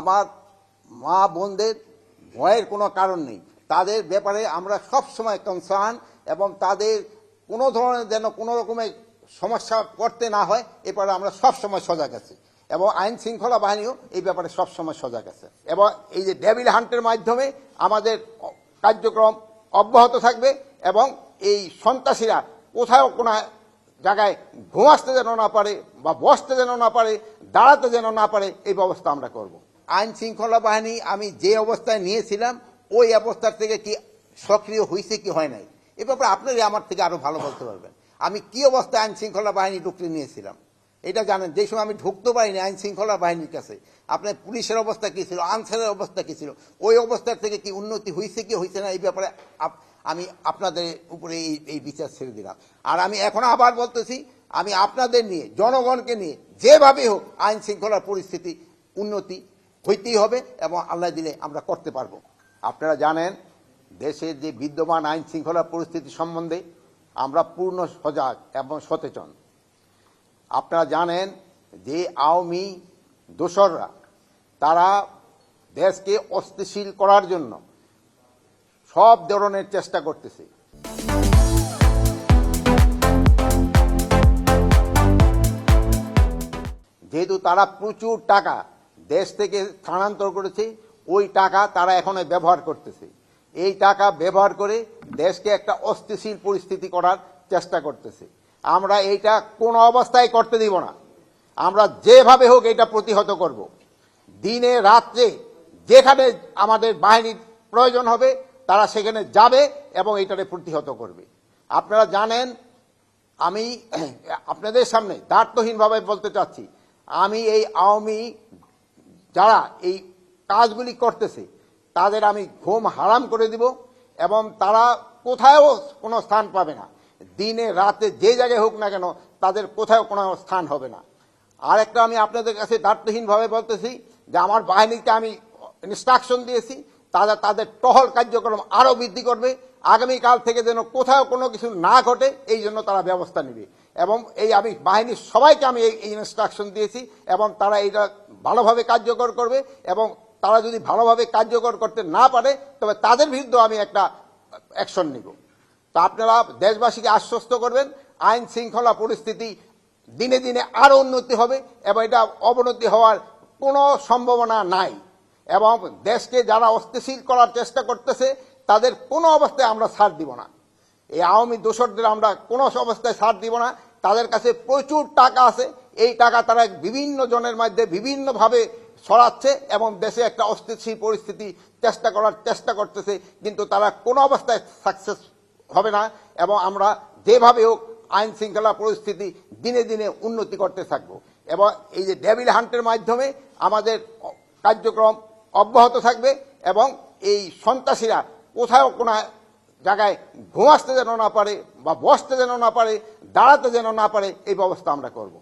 আমার মা বোনদের ভয়ের কোনো কারণ নেই। তাদের ব্যাপারে আমরা সব সময় কনসার্ন এবং তাদের কোনো ধরনের যেন কোনো রকমের সমস্যা করতে না হয়, এ ব্যাপারে আমরা সব সময় সজাগ আছি। এবং আইন শৃঙ্খলা বাহিনীও এই ব্যাপারে সব সময় সজাগ আছে। এবং এই যে ডেভিল হান্টের মাধ্যমে আমাদের কার্যক্রম অব্যাহত থাকবে এবং এই সন্ত্রাসীরা কোথাও কোনো জায়গায় ঘুমাসতে যেন না পারে বা বসতে যেন না পারে, দাঁড়াতে যেন না পারে, এই ব্যবস্থা আমরা করব। আইন শৃঙ্খলা বাহিনী আমি যে অবস্থায় নিয়েছিলাম, ওই অবস্থার থেকে কি সক্রিয় হয়েছে কি হয় নাই? এ ব্যাপারে আপনারই আমার থেকে আরও ভালো বলতে পারবেন। আমি কি অবস্থায় আইন শৃঙ্খলা বাহিনী ঢুকতে নিয়েছিলাম? এটা জানেন, যে সময় আমি ঢুকতে পারিনি আইন শৃঙ্খলা বাহিনীর কাছে, আপনার পুলিশের অবস্থা কি ছিল, আনসারের অবস্থা কি ছিল, ওই অবস্থার থেকে কি উন্নতি হয়েছে কি হয়েছে না, এই ব্যাপারে আমি আপনাদের উপরে এই এই বিচার ছেড়ে দিলাম। আর আমি এখন আবার বলতেছি, আমি আপনাদের নিয়ে, জনগণকে নিয়ে যেভাবে হোক আইন শৃঙ্খলার পরিস্থিতি, উন্নতি হইতেই হবে এবং আল্লাহ দিলে আমরা করতে পারব। আপনারা জানেন দেশের যে বিদ্যমান আইন শৃঙ্খলা পরিস্থিতি সম্বন্ধে আমরা পূর্ণ সজাগ এবং সচেতন। আপনারা জানেন যে আওয়ামী দোসররা, তারা দেশকে অস্থিশীল করার জন্য সব ধরনের চেষ্টা করতেছে। যেহেতু তারা প্রচুর টাকা দেশ থেকে স্থানান্তর করেছে, ওই টাকা তারা এখন ব্যবহার করতেছে। এই টাকা ব্যবহার করে দেশকে একটা অস্থিশীল পরিস্থিতি করার চেষ্টা করতেছে। আমরা এইটা কোনো অবস্থায় করতে দিব না। আমরা যেভাবে হোক এটা প্রতিহত করব। দিনে রাত্রে যেখানে আমাদের বাহিনীর প্রয়োজন হবে, তারা সেখানে যাবে এবং এইটাকে প্রতিহত করবে। আপনারা জানেন, আমি, আপনাদের সামনে দার্থহীনভাবে বলতে চাচ্ছি, আমি এই আওয়ামী যারা এই কাজগুলি করতেছে, তাদের আমি ঘুম হারাম করে দিব এবং তারা কোথাও কোনো স্থান পাবে না। দিনে, রাতে যে জায়গায় হোক না কেন, তাদের কোথাও কোনো স্থান হবে না। আর একটা আমি আপনাদের কাছে দার্থহীনভাবে বলতেছি যে আমার বাহিনীকে আমি ইনস্ট্রাকশন দিয়েছি, তারা তাদের টহল কার্যক্রম আরও বৃদ্ধি করবে। আগামীকাল থেকে যেন কোথাও কোনো কিছু না ঘটে, এই জন্য তারা ব্যবস্থা নেবে। এবং এই আমি বাহিনীর সবাইকে আমি এই ইনস্ট্রাকশন দিয়েছি এবং তারা এটা ভালোভাবে কার্যকর করবে এবং তারা যদি ভালোভাবে কার্যকর করতে না পারে, তবে তাদের বিরুদ্ধে আমি একটা অ্যাকশন নিব। তা আপনারা দেশবাসীকে আশ্বস্ত করবেন, আইন শৃঙ্খলা পরিস্থিতি দিনে দিনে আরও উন্নতি হবে এবং এটা অবনতি হওয়ার কোনো সম্ভাবনা নাই। এবং দেশকে যারা অস্থিশীল করার চেষ্টা করতেছে, তাদের কোনো অবস্থায় আমরা ছাড় দিব না। এই আওয়ামী দোষরদের আমরা কোনো অবস্থায় ছাড় দিব না। তাদের কাছে প্রচুর টাকা আছে। এই টাকা তারা বিভিন্ন জনের মধ্যে বিভিন্নভাবে ছড়াচ্ছে এবং দেশে একটা অস্থিতিশীল পরিস্থিতি চেষ্টা করার চেষ্টা করতেছে, কিন্তু তারা কোনো অবস্থায় সাকসেস হবে না এবং আমরা যেভাবে হোক আইন শৃঙ্খলা পরিস্থিতি দিনে দিনে উন্নতি করতে থাকব। এবং এই যে ডেভিল হান্টের মাধ্যমে আমাদের কার্যক্রম অব্যাহত থাকবে এবং এই সন্ত্রাসীরা কোথাও কোনো জায়গায় ঘুমাসতে যেন না পারে বা বসতে যেন না পারে, দাঁড়াতে যেন না পারে, এই ব্যবস্থা আমরা করব।